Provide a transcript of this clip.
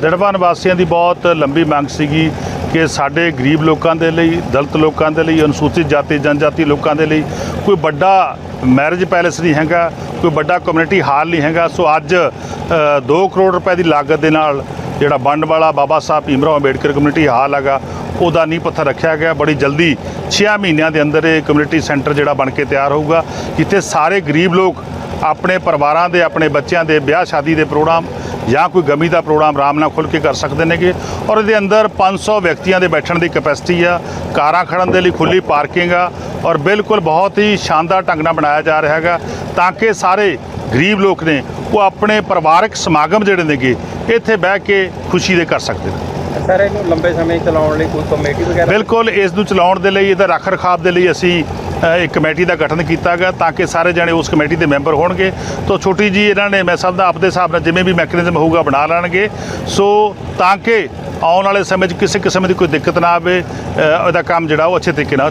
ਜੜਵਾ ਨਿਵਾਸੀਆਂ ਦੀ ਬਹੁਤ ਲੰਬੀ ਮੰਗ ਸੀਗੀ ਕਿ ਸਾਡੇ ਗਰੀਬ ਲੋਕਾਂ ਦੇ ਲਈ, ਦਲਿਤ ਲੋਕਾਂ ਦੇ ਲਈ, ਅਨੁਸੂਚਿਤ ਜਾਤੀ, ਜਨਜਾਤੀ ਲੋਕਾਂ ਦੇ ਲਈ ਕੋਈ ਵੱਡਾ ਮੈਰਿਜ ਪੈਲੇਸ ਨਹੀਂ ਹੈਗਾ, ਕੋਈ ਵੱਡਾ ਕਮਿਊਨਿਟੀ ਹਾਲ ਨਹੀਂ ਹੈਗਾ। ਸੋ ਅੱਜ 2 ਕਰੋੜ ਰੁਪਏ ਦੀ ਲਾਗਤ ਦੇ ਨਾਲ ਜਿਹੜਾ ਬਣਨ ਵਾਲਾ ਬਾਬਾ ਸਾਹਿਬ ਭੀਮਰਾਓ ਅੰਬੇਡਕਰ ਕਮਿਊਨਿਟੀ ਹਾਲ ਹੈਗਾ, ਉਹਦਾ ਨੀਂਹ ਪੱਥਰ ਰੱਖਿਆ ਗਿਆ। ਬੜੀ ਜਲਦੀ 6 ਮਹੀਨਿਆਂ ਦੇ ਅੰਦਰ ਇਹ ਕਮਿਊਨਿਟੀ ਸੈਂਟਰ ਜਿਹੜਾ ਬਣ ਕੇ ਤਿਆਰ ਹੋਊਗਾ। ਜਿੱਥੇ ਸਾਰੇ ਗਰੀਬ ਲੋਕ ਆਪਣੇ ਪਰਿਵਾਰਾਂ ਦੇ, ਆਪਣੇ ਬੱਚਿਆਂ ਦੇ ਵਿਆਹ ਸ਼ਾਦੀ ਦੇ ਪ੍ਰੋਗਰਾਮ ਜਾਂ ਕੋਈ ਗਮੀ ਦਾ ਪ੍ਰੋਗਰਾਮ ਆਰਾਮ ਨਾਲ ਖੁੱਲ੍ਹ ਕੇ ਕਰ ਸਕਦੇ ਨੇਗੇ। ਔਰ ਇਹਦੇ ਅੰਦਰ 500 ਵਿਅਕਤੀਆਂ ਦੇ ਬੈਠਣ ਦੀ ਕੈਪੈਸਿਟੀ ਆ। ਕਾਰਾਂ ਖੜਨ ਦੇ ਲਈ ਖੁੱਲੀ ਪਾਰਕਿੰਗ ਆ। ਔਰ ਬਿਲਕੁਲ ਬਹੁਤ ਹੀ ਸ਼ਾਨਦਾਰ ਢੰਗ ਨਾਲ ਬਣਾਇਆ ਜਾ ਰਿਹਾ ਹੈਗਾ ਤਾਂ ਕਿ ਸਾਰੇ ਗਰੀਬ ਲੋਕ ਨੇ ਉਹ ਆਪਣੇ ਪਰਿਵਾਰਕ ਸਮਾਗਮ ਜਿਹੜੇ ਨੇਗੇ ਇੱਥੇ ਬਹਿ ਕੇ ਖੁਸ਼ੀ ਦੇ ਕਰ ਸਕਦੇ ਨੇ। ਸਰ ਇਹਨੂੰ ਲੰਬੇ ਸਮੇਂ ਚਲਾਉਣ ਲਈ ਕੋਈ ਕਮੇਟੀ ਵਗੈਰਾ? ਬਿਲਕੁਲ ਇਸ ਨੂੰ ਚਲਾਉਣ ਦੇ ਲਈ ਇਹਦਾ ਰੱਖ ਰਖਾਵ ਦੇ ਲਈ ਅਸੀਂ ਇੱਕ ਕਮੇਟੀ ਦਾ ਗਠਨ ਕੀਤਾ ਗਿਆ ਤਾਂ ਕਿ ਸਾਰੇ ਜਣੇ ਉਸ ਕਮੇਟੀ ਦੇ ਮੈਂਬਰ ਹੋਣਗੇ। ਤੋਂ ਛੋਟੀ ਜੀ ਇਹਨਾਂ ਨੇ ਮੈਂ ਸਭ ਦਾ ਆਪਦੇ ਹਿਸਾਬ ਨਾਲ ਜਿਵੇਂ ਵੀ ਮੈਕੈਨਿਜ਼ਮ ਹੋਊਗਾ ਬਣਾ ਲੈਣਗੇ। ਸੋ ਤਾਂ ਕਿ ਆਉਣ ਵਾਲੇ ਸਮੇਂ 'ਚ ਕਿਸੇ ਕਿਸਮ ਦੀ ਕੋਈ ਦਿੱਕਤ ਨਾ ਆਵੇ। ਇਹਦਾ ਕੰਮ ਜਿਹੜਾ ਉਹ ਅੱਛੇ ਤਰੀਕੇ ਨਾਲ